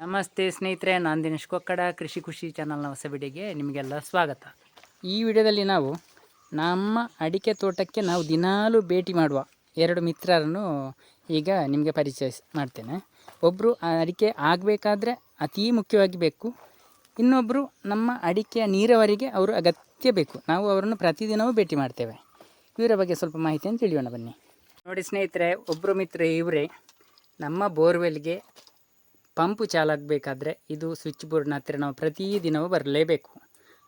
ನಮಸ್ತೆ ಸ್ನೇಹಿತರೆ, ನಾನು ದಿನೇಶ್ ಕೊಕ್ಕಡ, ಕೃಷಿ ಖುಷಿ ಚಾನಲ್ನ ಹೊಸ ವಿಡಿಯೋಗೆ ನಿಮಗೆಲ್ಲ ಸ್ವಾಗತ. ಈ ವಿಡಿಯೋದಲ್ಲಿ ನಾವು ನಮ್ಮ ಅಡಿಕೆ ತೋಟಕ್ಕೆ ನಾವು ದಿನಾಲೂ ಭೇಟಿ ಮಾಡುವ ಎರಡು ಮಿತ್ರರನ್ನು ಈಗ ನಿಮಗೆ ಪರಿಚಯ ಮಾಡ್ತೇನೆ. ಒಬ್ಬರು ಅಡಿಕೆ ಆಗಬೇಕಾದ್ರೆ ಅತೀ ಮುಖ್ಯವಾಗಿ ಬೇಕು. ಇನ್ನೊಬ್ಬರು ನಮ್ಮ ಅಡಿಕೆಯ ನೀರಾವರಿಗೆ ಅವರು ಅಗತ್ಯ ಬೇಕು. ನಾವು ಅವರನ್ನು ಪ್ರತಿದಿನವೂ ಭೇಟಿ ಮಾಡ್ತೇವೆ. ಇವರ ಬಗ್ಗೆ ಸ್ವಲ್ಪ ಮಾಹಿತಿಯನ್ನು ತಿಳಿಯೋಣ ಬನ್ನಿ. ನೋಡಿ ಸ್ನೇಹಿತರೆ ಒಬ್ಬರು ಮಿತ್ರ ಇವರೇ. ನಮ್ಮ ಬೋರ್ವೆಲ್ಗೆ ಪಂಪು ಚಾಲಾಗಬೇಕಾದ್ರೆ ಇದು ಸ್ವಿಚ್ ಬೋರ್ಡ್ನ ಹತ್ತಿರ ನಾವು ಪ್ರತಿದಿನವೂ ಬರಲೇಬೇಕು.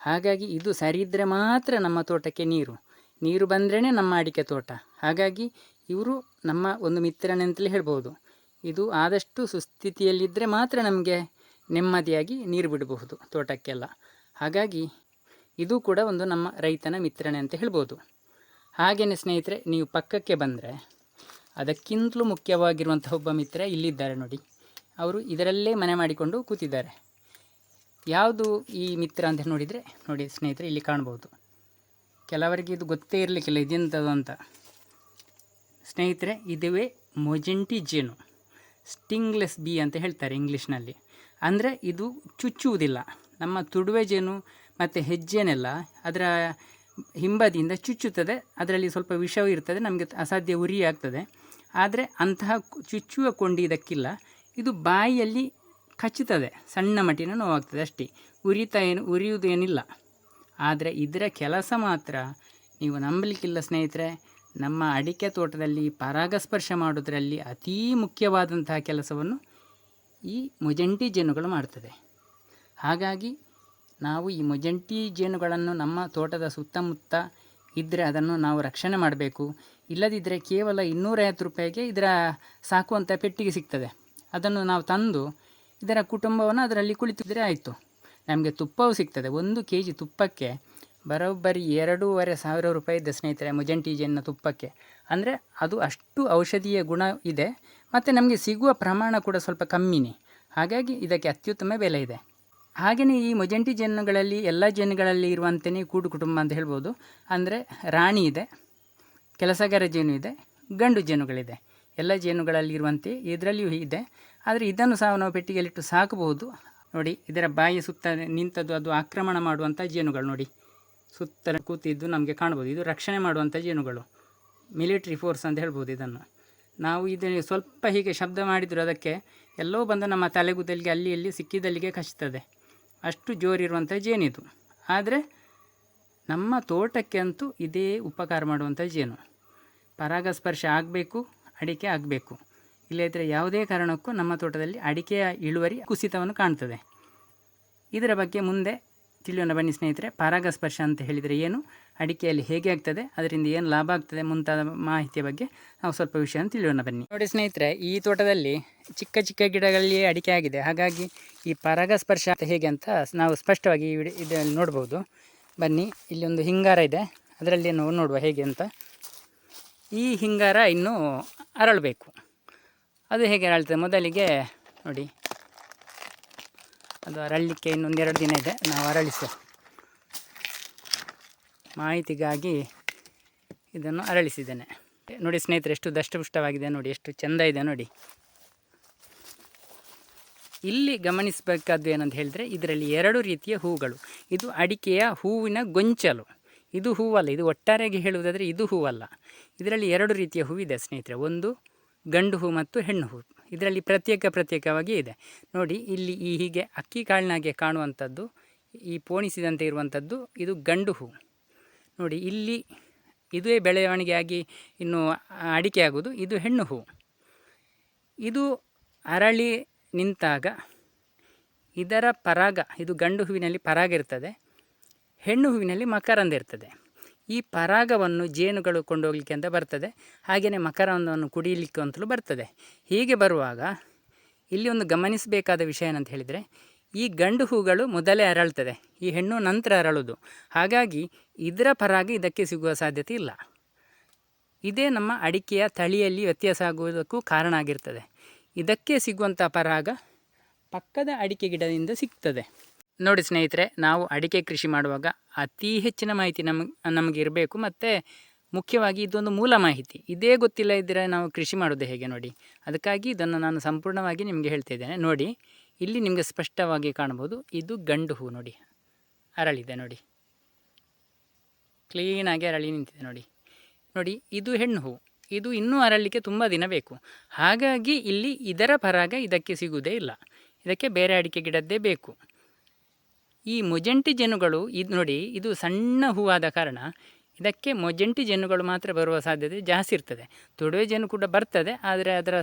ಹಾಗಾಗಿ ಇದು ಸರಿ ಇದ್ದರೆ ಮಾತ್ರ ನಮ್ಮ ತೋಟಕ್ಕೆ ನೀರು. ನೀರು ಬಂದ್ರೇ ನಮ್ಮ ಅಡಿಕೆ ತೋಟ. ಹಾಗಾಗಿ ಇವರು ನಮ್ಮ ಒಂದು ಮಿತ್ರನೆಂತಲೇ ಹೇಳ್ಬೋದು. ಇದು ಆದಷ್ಟು ಸುಸ್ಥಿತಿಯಲ್ಲಿದ್ದರೆ ಮಾತ್ರ ನಮಗೆ ನೆಮ್ಮದಿಯಾಗಿ ನೀರು ಬಿಡಬಹುದು ತೋಟಕ್ಕೆಲ್ಲ. ಹಾಗಾಗಿ ಇದು ಕೂಡ ಒಂದು ನಮ್ಮ ರೈತನ ಮಿತ್ರನೇ ಅಂತ ಹೇಳ್ಬೋದು. ಹಾಗೆಯೇ ಸ್ನೇಹಿತರೆ, ನೀವು ಪಕ್ಕಕ್ಕೆ ಬಂದರೆ ಅದಕ್ಕಿಂತಲೂ ಮುಖ್ಯವಾಗಿರುವಂಥ ಒಬ್ಬ ಮಿತ್ರ ಇಲ್ಲಿದ್ದಾರೆ ನೋಡಿ. ಅವರು ಇದರಲ್ಲೇ ಮನೆ ಮಾಡಿಕೊಂಡು ಕೂತಿದ್ದಾರೆ. ಯಾವುದು ಈ ಮಿತ್ರ ಅಂತ ನೋಡಿದರೆ, ನೋಡಿ ಸ್ನೇಹಿತರೆ, ಇಲ್ಲಿ ಕಾಣ್ಬೋದು ಕೆಲವರಿಗೆ ಇದು ಗೊತ್ತೇ ಇರಲಿಕ್ಕಿಲ್ಲ ಇದೆಂಥದ್ದು ಅಂತ. ಸ್ನೇಹಿತರೆ, ಇದುವೇ ಮೊಜೆಂಟಿ ಜೇನು. ಸ್ಟಿಂಗ್ಲೆಸ್ ಬಿ ಅಂತ ಹೇಳ್ತಾರೆ ಇಂಗ್ಲೀಷ್ನಲ್ಲಿ. ಅಂದರೆ ಇದು ಚುಚ್ಚುವುದಿಲ್ಲ. ನಮ್ಮ ತುಡುವೆ ಜೇನು ಮತ್ತು ಹೆಜ್ಜೆನೆಲ್ಲ ಅದರ ಹಿಂಬದಿಯಿಂದ ಚುಚ್ಚುತ್ತದೆ. ಅದರಲ್ಲಿ ಸ್ವಲ್ಪ ವಿಷವೂ ಇರ್ತದೆ, ನಮಗೆ ಅಸಾಧ್ಯ ಉರಿ ಆಗ್ತದೆ. ಆದರೆ ಅಂತಹ ಚುಚ್ಚುವ ಕೊಂಡಿ ಇದಕ್ಕಿಲ್ಲ ಇದು ಬಾಯಿಯಲ್ಲಿ ಕಚ್ಚುತ್ತದೆ, ಸಣ್ಣ ಮಟ್ಟಿನ ನೋವಾಗ್ತದೆ ಅಷ್ಟೇ. ಉರಿತಾ ಏನು ಉರಿಯುವುದೇನಿಲ್ಲ ಆದರೆ ಇದರ ಕೆಲಸ ಮಾತ್ರ ನೀವು ನಂಬಲಿಕ್ಕಿಲ್ಲ ಸ್ನೇಹಿತರೆ, ನಮ್ಮ ಅಡಿಕೆ ತೋಟದಲ್ಲಿ ಪರಾಗಸ್ಪರ್ಶ ಮಾಡುವುದರಲ್ಲಿ ಅತೀ ಮುಖ್ಯವಾದಂತಹ ಕೆಲಸವನ್ನು ಈ ಮೊಜಂಟಿ ಜೇನುಗಳು ಮಾಡ್ತದೆ ಹಾಗಾಗಿ ನಾವು ಈ ಮೊಜಂಟಿ ಜೇನುಗಳನ್ನು ನಮ್ಮ ತೋಟದ ಸುತ್ತಮುತ್ತ ಇದ್ದರೆ ಅದನ್ನು ನಾವು ರಕ್ಷಣೆ ಮಾಡಬೇಕು. ಇಲ್ಲದಿದ್ದರೆ ಕೇವಲ ಇನ್ನೂರೈವತ್ತು ರೂಪಾಯಿಗೆ ಇದರ ಸಾಕುವಂಥ ಪೆಟ್ಟಿಗೆ ಸಿಗ್ತದೆ. ಅದನ್ನು ನಾವು ತಂದು ಇದರ ಕುಟುಂಬವನ್ನು ಅದರಲ್ಲಿ ಕುಳಿತಿದ್ರೆ ಆಯಿತು. ನಮಗೆ ತುಪ್ಪವೂ ಸಿಗ್ತದೆ. ಒಂದು ಕೆ ಜಿ ತುಪ್ಪಕ್ಕೆ ಬರೋಬ್ಬರಿ ಎರಡೂವರೆ ಸಾವಿರ ರೂಪಾಯಿ ಇದೆ ಸ್ನೇಹಿತರೆ ಮುಜಂಟಿಜಿಯನ್ನು ತುಪ್ಪಕ್ಕೆ. ಅಂದರೆ ಅದು ಅಷ್ಟು ಔಷಧೀಯ ಗುಣ ಇದೆ. ಮತ್ತು ನಮಗೆ ಸಿಗುವ ಪ್ರಮಾಣ ಕೂಡ ಸ್ವಲ್ಪ ಕಮ್ಮಿನೇ. ಹಾಗಾಗಿ ಇದಕ್ಕೆ ಅತ್ಯುತ್ತಮ ಬೆಲೆ ಇದೆ. ಹಾಗೆಯೇ ಈ ಮೊಜಂಟಿ ಜನ್ನುಗಳಲ್ಲಿ ಎಲ್ಲ ಜೇನುಗಳಲ್ಲಿ ಇರುವಂತೆಯೇ ಕೂಡು ಕುಟುಂಬ ಅಂತ ಹೇಳ್ಬೋದು. ಅಂದರೆ ರಾಣಿ ಇದೆ, ಕೆಲಸಗಾರ ಜೇನು ಇದೆ, ಗಂಡು ಜೇನುಗಳಿದೆ. ಎಲ್ಲ ಜೇನುಗಳಲ್ಲಿರುವಂತೆ ಇದರಲ್ಲಿಯೂ ಇದೆ. ಆದರೆ ಇದನ್ನು ಸಹ ನಾವು ಪೆಟ್ಟಿಗೆಯಲ್ಲಿಟ್ಟು ಸಾಕಬಹುದು. ನೋಡಿ, ಇದರ ಬಾಯಿ ಸುತ್ತ ನಿಂತದ್ದು ಅದು ಆಕ್ರಮಣ ಮಾಡುವಂಥ ಜೇನುಗಳು. ನೋಡಿ ಸುತ್ತ ಕೂತಿದ್ದು ನಮಗೆ ಕಾಣ್ಬೋದು ಇದು ರಕ್ಷಣೆ ಮಾಡುವಂಥ ಜೇನುಗಳು. ಮಿಲಿಟ್ರಿ ಫೋರ್ಸ್ ಅಂತ ಹೇಳ್ಬೋದು ಇದನ್ನು. ನಾವು ಇದನ್ನು ಸ್ವಲ್ಪ ಹೀಗೆ ಶಬ್ದ ಮಾಡಿದರೂ ಅದಕ್ಕೆ ಎಲ್ಲೋ ಬಂದು ನಮ್ಮ ತಲೆಗುದಲಿಗೆ, ಅಲ್ಲಿ ಇಲ್ಲಿ ಸಿಕ್ಕಿದಲ್ಲಿಗೆ ಕಚ್ತದೆ. ಅಷ್ಟು ಜೋರಿರುವಂಥ ಜೇನಿದು. ಆದರೆ ನಮ್ಮ ತೋಟಕ್ಕೆ ಅಂತೂ ಇದೇ ಉಪಕಾರ ಮಾಡುವಂಥ ಜೇನು. ಪರಾಗಸ್ಪರ್ಶ ಆಗಬೇಕು ಅಡಿಕೆ ಆಗಬೇಕು. ಇಲ್ಲದಿದ್ದರೆ ಯಾವುದೇ ಕಾರಣಕ್ಕೂ ನಮ್ಮ ತೋಟದಲ್ಲಿ ಅಡಿಕೆಯ ಇಳುವರಿ ಕುಸಿತವನ್ನು ಕಾಣ್ತದೆ. ಇದರ ಬಗ್ಗೆ ಮುಂದೆ ತಿಳಿಯೋಣ ಬನ್ನಿ ಸ್ನೇಹಿತರೆ. ಪರಾಗಸ್ಪರ್ಶ ಅಂತ ಹೇಳಿದರೆ ಏನು? ಅಡಿಕೆಯಲ್ಲಿ ಹೇಗೆ ಆಗ್ತದೆ? ಅದರಿಂದ ಏನು ಲಾಭ ಆಗ್ತದೆ ಮುಂತಾದ ಮಾಹಿತಿಯ ಬಗ್ಗೆ ನಾವು ಸ್ವಲ್ಪ ವಿಷಯವನ್ನು ತಿಳಿಯೋಣ ಬನ್ನಿ. ನೋಡಿ ಸ್ನೇಹಿತರೆ, ಈ ತೋಟದಲ್ಲಿ ಚಿಕ್ಕ ಚಿಕ್ಕ ಗಿಡಗಳಲ್ಲಿ ಅಡಿಕೆ ಆಗಿದೆ. ಹಾಗಾಗಿ ಈ ಪರಾಗಸ್ಪರ್ಶ ಅಂತ ಹೇಗೆ ಅಂತ ನಾವು ಸ್ಪಷ್ಟವಾಗಿ ಇದರಲ್ಲಿ ನೋಡ್ಬೋದು. ಬನ್ನಿ, ಇಲ್ಲಿ ಒಂದು ಹಿಂಗಾರ ಇದೆ. ಅದರಲ್ಲಿ ನೋಡುವ ಹೇಗೆ ಅಂತ. ಈ ಹಿಂಗಾರ ಇನ್ನೂ ಅರಳಬೇಕು. ಅದು ಹೇಗೆ ಅರಳ್ತದೆ? ಮೊದಲಿಗೆ ನೋಡಿ. ಅದು ಅರಳಲಿಕ್ಕೆ ಇನ್ನೊಂದೆರಡು ದಿನ ಇದೆ. ನಾವು ಅರಳಿಸುವ ಮಾಹಿತಿಗಾಗಿ ಇದನ್ನು ಅರಳಿಸಿದ್ದೇನೆ. ನೋಡಿ ಸ್ನೇಹಿತರೆ, ಎಷ್ಟು ದಷ್ಟಪುಷ್ಟವಾಗಿದೆ ನೋಡಿ, ಎಷ್ಟು ಚೆಂದ ಇದೆ ನೋಡಿ. ಇಲ್ಲಿ ಗಮನಿಸಬೇಕಾದ್ದು ಏನಂತ ಹೇಳಿದ್ರೆ, ಇದರಲ್ಲಿ ಎರಡು ರೀತಿಯ ಹೂಗಳು. ಇದು ಅಡಿಕೆಯ ಹೂವಿನ ಗೊಂಚಲು. ಇದು ಹೂವಲ್ಲ, ಇದು ಒಟ್ಟಾರೆಯಾಗಿ ಹೇಳುವುದಾದರೆ ಇದು ಹೂವಲ್ಲ. ಇದರಲ್ಲಿ ಎರಡು ರೀತಿಯ ಹೂವಿದೆ ಸ್ನೇಹಿತರೆ. ಒಂದು ಗಂಡು ಹೂ ಮತ್ತು ಹೆಣ್ಣು ಹೂ. ಇದರಲ್ಲಿ ಪ್ರತ್ಯೇಕ ಪ್ರತ್ಯೇಕವಾಗಿ ಇದೆ. ನೋಡಿ, ಇಲ್ಲಿ ಈ ಹೀಗೆ ಅಕ್ಕಿ ಕಾಳಿನಾಗೆ ಕಾಣುವಂಥದ್ದು, ಈ ಪೋಣಿಸಿದಂತೆ ಇರುವಂಥದ್ದು ಇದು ಗಂಡು ಹೂ. ನೋಡಿ, ಇಲ್ಲಿ ಇದುವೇ ಬೆಳವಣಿಗೆಯಾಗಿ ಇನ್ನು ಅಡಿಕೆ ಆಗೋದು ಇದು ಹೆಣ್ಣು ಹೂ. ಇದು ಅರಳಿ ನಿಂತಾಗ ಇದರ ಪರಾಗ, ಇದು ಗಂಡು ಹೂವಿನಲ್ಲಿ ಪರಾಗ ಇರ್ತದೆ. ಹೆಣ್ಣು ಹೂವಿನಲ್ಲಿ ಮಕರಂದ ಇರ್ತದೆ. ಈ ಪರಾಗವನ್ನು ಜೇನುಗಳು ಕೊಂಡೋಗಲಿಕ್ಕೆ ಅಂತ ಬರ್ತದೆ. ಹಾಗೆಯೇ ಮಕರಂದವನ್ನು ಕುಡಿಯಲಿಕ್ಕೆ ಅಂತಲೂ ಬರ್ತದೆ. ಹೀಗೆ ಬರುವಾಗ ಇಲ್ಲಿ ಒಂದು ಗಮನಿಸಬೇಕಾದ ವಿಷಯ ಏನಂತ ಹೇಳಿದರೆ, ಈ ಗಂಡು ಹೂಗಳು ಮೊದಲೇ ಅರಳ್ತದೆ, ಈ ಹೆಣ್ಣು ನಂತರ ಅರಳುದು. ಹಾಗಾಗಿ ಇದರ ಪರಾಗ ಇದಕ್ಕೆ ಸಿಗುವ ಸಾಧ್ಯತೆ ಇಲ್ಲ. ಇದೇ ನಮ್ಮ ಅಡಿಕೆಯ ತಳಿಯಲ್ಲಿ ವ್ಯತ್ಯಾಸ ಆಗುವುದಕ್ಕೂ ಕಾರಣ ಆಗಿರ್ತದೆ. ಇದಕ್ಕೆ ಸಿಗುವಂಥ ಪರಾಗ ಪಕ್ಕದ ಅಡಿಕೆ ಗಿಡದಿಂದ ಸಿಗ್ತದೆ. ನೋಡಿ ಸ್ನೇಹಿತರೆ, ನಾವು ಅಡಿಕೆ ಕೃಷಿ ಮಾಡುವಾಗ ಅತಿ ಹೆಚ್ಚಿನ ಮಾಹಿತಿ ನಮಗೆ ನಮಗೆ ಇರಬೇಕು ಮತ್ತು ಮುಖ್ಯವಾಗಿ ಇದೊಂದು ಮೂಲ ಮಾಹಿತಿ. ಇದೇ ಗೊತ್ತಿಲ್ಲ ಇದ್ದರೆ ನಾವು ಕೃಷಿ ಮಾಡೋದು ಹೇಗೆ ನೋಡಿ? ಅದಕ್ಕಾಗಿ ಇದನ್ನು ನಾನು ಸಂಪೂರ್ಣವಾಗಿ ನಿಮಗೆ ಹೇಳ್ತಿದ್ದೇನೆ ನೋಡಿ, ಇಲ್ಲಿ ನಿಮಗೆ ಸ್ಪಷ್ಟವಾಗಿ ಕಾಣ್ಬೋದು ಇದು ಗಂಡು ಹೂ ನೋಡಿ. ಅರಳಿದೆ ನೋಡಿ. ಕ್ಲೀನಾಗಿ ಅರಳಿ ನಿಂತಿದೆ ನೋಡಿ. ನೋಡಿ, ಇದು ಹೆಣ್ಣು ಹೂ. ಇದು ಇನ್ನೂ ಅರಳಲಿಕ್ಕೆ ತುಂಬ ದಿನ ಬೇಕು. ಹಾಗಾಗಿ ಇಲ್ಲಿ ಇದರ ಪರಾಗ ಇದಕ್ಕೆ ಸಿಗುವುದೇ ಇಲ್ಲ. ಇದಕ್ಕೆ ಬೇರೆ ಅಡಿಕೆ ಗಿಡದ್ದೇ ಬೇಕು. ಈ ಮೊಜೆಂಟಿ ಜನುಗಳು ಇದು ನೋಡಿ, ಇದು ಸಣ್ಣ ಹೂವಾದ ಕಾರಣ ಇದಕ್ಕೆ ಮೊಜೆಂಟಿ ಜನುಗಳು ಮಾತ್ರ ಬರುವ ಸಾಧ್ಯತೆ ಜಾಸ್ತಿ ಇರ್ತದೆ. ತೊಡುವೆ ಜನು ಕೂಡ ಬರ್ತದೆ, ಆದರೆ ಅದರ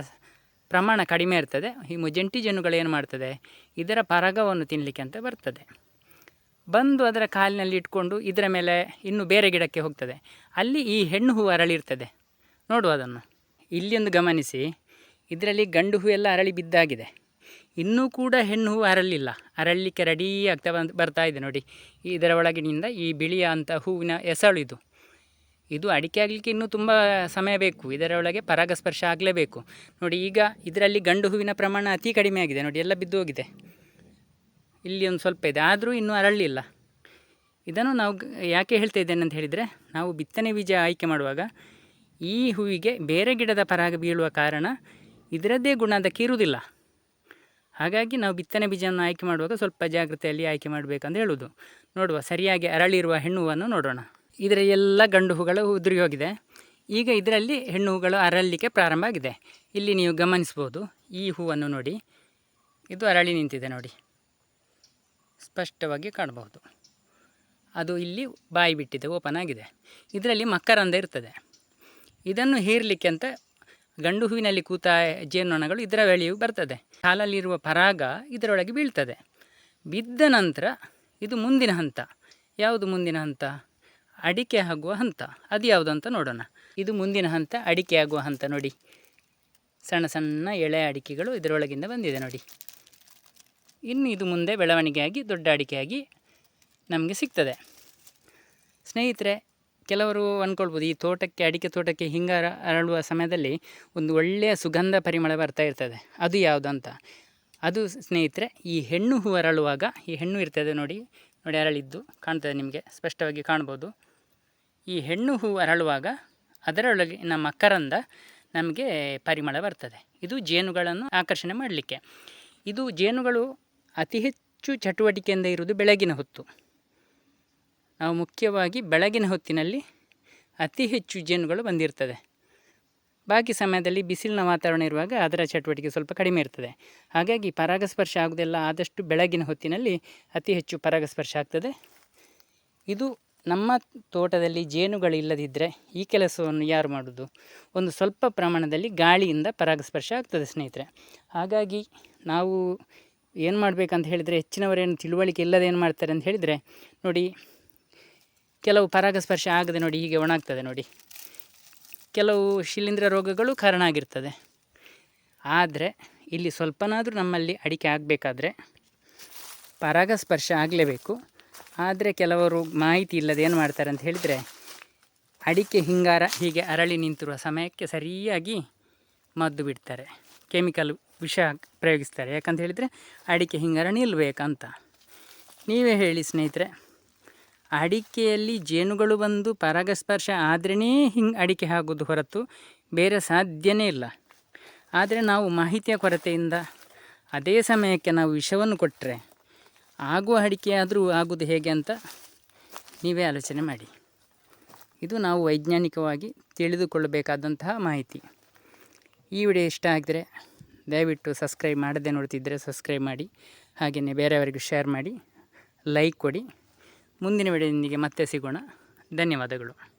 ಪ್ರಮಾಣ ಕಡಿಮೆ ಇರ್ತದೆ. ಈ ಮೊಜೆಂಟಿ ಜನುಗಳು ಏನು ಮಾಡ್ತದೆ? ಇದರ ಪರಗವನ್ನು ತಿನ್ನಲಿಕ್ಕೆ ಅಂತ ಬರ್ತದೆ. ಬಂದು ಅದರ ಕಾಲಿನಲ್ಲಿ ಇಟ್ಕೊಂಡು ಇದರ ಮೇಲೆ ಇನ್ನೂ ಬೇರೆ ಗಿಡಕ್ಕೆ ಹೋಗ್ತದೆ. ಅಲ್ಲಿ ಈ ಹೆಣ್ಣು ಹೂವು ಅರಳಿರ್ತದೆ. ನೋಡುವ ಅದನ್ನು. ಇಲ್ಲಿ ಒಂದು ಗಮನಿಸಿ. ಇದರಲ್ಲಿ ಗಂಡು ಹೂ ಎಲ್ಲ ಅರಳಿ ಬಿದ್ದಾಗಿದೆ. ಇನ್ನೂ ಕೂಡ ಹೆಣ್ಣು ಹೂವು ಅರಳಿಲ್ಲ ಅರಳಲಿಕ್ಕೆ ರೆಡಿ ಆಗ್ತಾ ಬಂದು, ಬರ್ತಾ ಇದೆ ನೋಡಿ. ಇದರ ಒಳಗಿನಿಂದ ಈ ಬಿಳಿಯ ಅಂಥ ಹೂವಿನ ಎಸಳು ಇದು. ಇದು ಅಡಿಕೆ ಆಗಲಿಕ್ಕೆ ಇನ್ನೂ ತುಂಬ ಸಮಯ ಬೇಕು. ಇದರೊಳಗೆ ಪರಾಗಸ್ಪರ್ಶ ಆಗಲೇಬೇಕು. ನೋಡಿ, ಈಗ ಇದರಲ್ಲಿ ಗಂಡು ಹೂವಿನ ಪ್ರಮಾಣ ಅತಿ ಕಡಿಮೆ ಆಗಿದೆ. ನೋಡಿ, ಎಲ್ಲ ಬಿದ್ದು ಹೋಗಿದೆ. ಇಲ್ಲಿ ಒಂದು ಸ್ವಲ್ಪ ಇದೆ. ಆದರೂ ಇನ್ನೂ ಅರಳಿಲ್ಲ ಇದನ್ನು ನಾವು ಯಾಕೆ ಹೇಳ್ತಾ ಇದ್ದೇನೆ ಅಂತ ಹೇಳಿದರೆ, ನಾವು ಬಿತ್ತನೆ ಬೀಜ ಆಯ್ಕೆ ಮಾಡುವಾಗ ಈ ಹೂವಿಗೆ ಬೇರೆ ಗಿಡದ ಪರಾಗ ಬೀಳುವ ಕಾರಣ ಇದರದ್ದೇ ಗುಣ ಅದಕ್ಕೆ ಇರುವುದಿಲ್ಲ. ಹಾಗಾಗಿ ನಾವು ಬಿತ್ತನೆ ಬೀಜವನ್ನು ಆಯ್ಕೆ ಮಾಡುವಾಗ ಸ್ವಲ್ಪ ಜಾಗ್ರತೆಯಲ್ಲಿ ಆಯ್ಕೆ ಮಾಡಬೇಕಂತ ಹೇಳುವುದು. ನೋಡುವ, ಸರಿಯಾಗಿ ಅರಳಿರುವ ಹೆಣ್ಣು ಹೂವನ್ನು ನೋಡೋಣ. ಇದರ ಎಲ್ಲ ಗಂಡು ಹೂಗಳು ಉದುರಿ ಹೋಗಿದೆ. ಈಗ ಇದರಲ್ಲಿ ಹೆಣ್ಣು ಹೂಗಳು ಅರಳಲಿಕ್ಕೆ ಪ್ರಾರಂಭ ಆಗಿದೆ. ಇಲ್ಲಿ ನೀವು ಗಮನಿಸ್ಬೋದು ಈ ಹೂವನ್ನು ನೋಡಿ. ಇದು ಅರಳಿ ನಿಂತಿದೆ ನೋಡಿ. ಸ್ಪಷ್ಟವಾಗಿ ಕಾಣಬಹುದು. ಅದು ಇಲ್ಲಿ ಬಾಯಿ ಬಿಟ್ಟಿದೆ, ಓಪನ್ ಆಗಿದೆ. ಇದರಲ್ಲಿ ಮಕರಂದ ಇರ್ತದೆ. ಇದನ್ನು ಹೀರಲಿಕ್ಕೆ ಅಂತ ಗಂಡು ಹೂವಿನಲ್ಲಿ ಕೂತ ಜೇನುನೊಣಗಳು ಇದರ ವೇಳೆಯೂ ಬರ್ತದೆ. ಹಾಲಲ್ಲಿರುವ ಪರಾಗ ಇದರೊಳಗೆ ಬೀಳ್ತದೆ. ಬಿದ್ದ ನಂತರ ಇದು ಮುಂದಿನ ಹಂತ. ಯಾವುದು ಮುಂದಿನ ಹಂತ? ಅಡಿಕೆ ಆಗುವ ಹಂತ. ಅದು ಯಾವುದು ಅಂತ ನೋಡೋಣ. ಇದು ಮುಂದಿನ ಹಂತ, ಅಡಿಕೆ ಆಗುವ ಹಂತ ನೋಡಿ. ಸಣ್ಣ ಸಣ್ಣ ಎಳೆ ಅಡಿಕೆಗಳು ಇದರೊಳಗಿಂದ ಬಂದಿದೆ ನೋಡಿ. ಇನ್ನು ಇದು ಮುಂದೆ ಬೆಳವಣಿಗೆಯಾಗಿ, ದೊಡ್ಡ ಅಡಿಕೆಯಾಗಿ ನಮಗೆ ಸಿಗ್ತದೆ. ಸ್ನೇಹಿತರೆ ಕೆಲವರು ಅಂದ್ಕೊಳ್ಬೋದು ಈ ತೋಟಕ್ಕೆ, ಅಡಿಕೆ ತೋಟಕ್ಕೆ ಹಿಂಗಾರ ಅರಳುವ ಸಮಯದಲ್ಲಿ ಒಂದು ಒಳ್ಳೆಯ ಸುಗಂಧ ಪರಿಮಳ ಬರ್ತಾ ಇರ್ತದೆ. ಅದು ಯಾವುದು ಅಂತ? ಅದು ಸ್ನೇಹಿತರೆ, ಈ ಹೆಣ್ಣು ಹೂ ಅರಳುವಾಗ, ಈ ಹೆಣ್ಣು ಇರ್ತದೆ ನೋಡಿ ನೋಡಿ ಅರಳಿದ್ದು ಕಾಣ್ತದೆ ನಿಮಗೆ, ಸ್ಪಷ್ಟವಾಗಿ ಕಾಣ್ಬೋದು. ಈ ಹೆಣ್ಣು ಹೂ ಅರಳುವಾಗ ನಮ್ಮ ಮಕರಂದ ನಮಗೆ ಪರಿಮಳ ಬರ್ತದೆ. ಇದು ಜೇನುಗಳನ್ನು ಆಕರ್ಷಣೆ ಮಾಡಲಿಕ್ಕೆ. ಇದು ಜೇನುಗಳು ಅತಿ ಹೆಚ್ಚು ಚಟುವಟಿಕೆಯಿಂದ ಇರುವುದು ಬೆಳಗಿನ ಹೊತ್ತು. ನಾವು ಮುಖ್ಯವಾಗಿ ಬೆಳಗಿನ ಹೊತ್ತಿನಲ್ಲಿ ಅತಿ ಹೆಚ್ಚು ಜೇನುಗಳು ಬಂದಿರ್ತದೆ. ಬಾಕಿ ಸಮಯದಲ್ಲಿ ಬಿಸಿಲಿನ ವಾತಾವರಣ ಇರುವಾಗ ಅದರ ಚಟುವಟಿಕೆ ಸ್ವಲ್ಪ ಕಡಿಮೆ ಇರ್ತದೆ. ಹಾಗಾಗಿ ಪರಾಗಸ್ಪರ್ಶ ಆಗುವುದೆಲ್ಲ ಆದಷ್ಟು ಬೆಳಗಿನ ಹೊತ್ತಿನಲ್ಲಿ ಅತಿ ಹೆಚ್ಚು ಪರಾಗಸ್ಪರ್ಶ ಆಗ್ತದೆ. ಇದು ನಮ್ಮ ತೋಟದಲ್ಲಿ ಜೇನುಗಳಿಲ್ಲದಿದ್ದರೆ ಈ ಕೆಲಸವನ್ನು ಯಾರು ಮಾಡೋದು ಒಂದು ಸ್ವಲ್ಪ ಪ್ರಮಾಣದಲ್ಲಿ ಗಾಳಿಯಿಂದ ಪರಾಗಸ್ಪರ್ಶ ಆಗ್ತದೆ ಸ್ನೇಹಿತರೆ. ಹಾಗಾಗಿ ನಾವು ಏನು ಮಾಡಬೇಕಂತ ಹೇಳಿದರೆ ಹೆಚ್ಚಿನವರೇನು ತಿಳುವಳಿಕೆ ಇಲ್ಲದೇನು ಮಾಡ್ತಾರೆ ಅಂತ ಹೇಳಿದರೆ ನೋಡಿ ಕೆಲವು ಪರಾಗಸ್ಪರ್ಶ ಆಗದೆ ನೋಡಿ ಹೀಗೆ ಒಣಗ್ತದೆ ನೋಡಿ. ಕೆಲವು ಶಿಲೀಂಧ್ರ ರೋಗಗಳು ಕಾರಣ ಆಗಿರ್ತದೆ. ಆದರೆ ಇಲ್ಲಿ ಸ್ವಲ್ಪನಾದರೂ ನಮ್ಮಲ್ಲಿ ಅಡಿಕೆ ಆಗಬೇಕಾದ್ರೆ ಪರಾಗಸ್ಪರ್ಶ ಆಗಲೇಬೇಕು. ಆದರೆ ಕೆಲವರು ಮಾಹಿತಿ ಇಲ್ಲದೆ ಏನು ಮಾಡ್ತಾರೆ ಅಂತ ಹೇಳಿದರೆ ಅಡಿಕೆ ಹಿಂಗಾರ ಹೀಗೆ ಅರಳಿ ನಿಂತಿರುವ ಸಮಯಕ್ಕೆ ಸರಿಯಾಗಿ ಮದ್ದು ಬಿಡ್ತಾರೆ. ಕೆಮಿಕಲ್ ವಿಷ ಪ್ರಯೋಗಿಸ್ತಾರೆ. ಯಾಕಂತ ಹೇಳಿದರೆ ಅಡಿಕೆ ಹಿಂಗಾರ ನಿಲ್ಲಬೇಕಂತ. ನೀವೇ ಹೇಳಿ ಸ್ನೇಹಿತರೆ. ಅಡಿಕೆಯಲ್ಲಿ ಜೇನುಗಳು ಬಂದು ಪರಾಗಸ್ಪರ್ಶ ಆದ್ರೇ ಹಿಂಗೆ ಅಡಿಕೆ ಆಗೋದು ಹೊರತು ಬೇರೆ ಸಾಧ್ಯನೇ ಇಲ್ಲ. ಆದರೆ ನಾವು ಮಾಹಿತಿಯ ಕೊರತೆಯಿಂದ ಅದೇ ಸಮಯಕ್ಕೆ ನಾವು ವಿಷವನ್ನು ಕೊಟ್ಟರೆ ಆಗುವ ಅಡಿಕೆ ಆದರೂ ಆಗೋದು ಹೇಗೆ ಅಂತ ನೀವೇ ಆಲೋಚನೆ ಮಾಡಿ. ಇದು ನಾವು ವೈಜ್ಞಾನಿಕವಾಗಿ ತಿಳಿದುಕೊಳ್ಳಬೇಕಾದಂತಹ ಮಾಹಿತಿ. ಈ ವಿಡಿಯೋ ಇಷ್ಟ ಆಗಿದರೆ ದಯವಿಟ್ಟು ಸಬ್ಸ್ಕ್ರೈಬ್ ಮಾಡದೆ ನೋಡ್ತಿದ್ದರೆ ಸಬ್ಸ್ಕ್ರೈಬ್ ಮಾಡಿ. ಹಾಗೆಯೇ ಬೇರೆಯವರಿಗೂ ಶೇರ್ ಮಾಡಿ, ಲೈಕ್ ಕೊಡಿ. ಮುಂದಿನ ವಿಡಿಯೋದೊಂದಿಗೆ ಮತ್ತೆ ಸಿಗೋಣ. ಧನ್ಯವಾದಗಳು.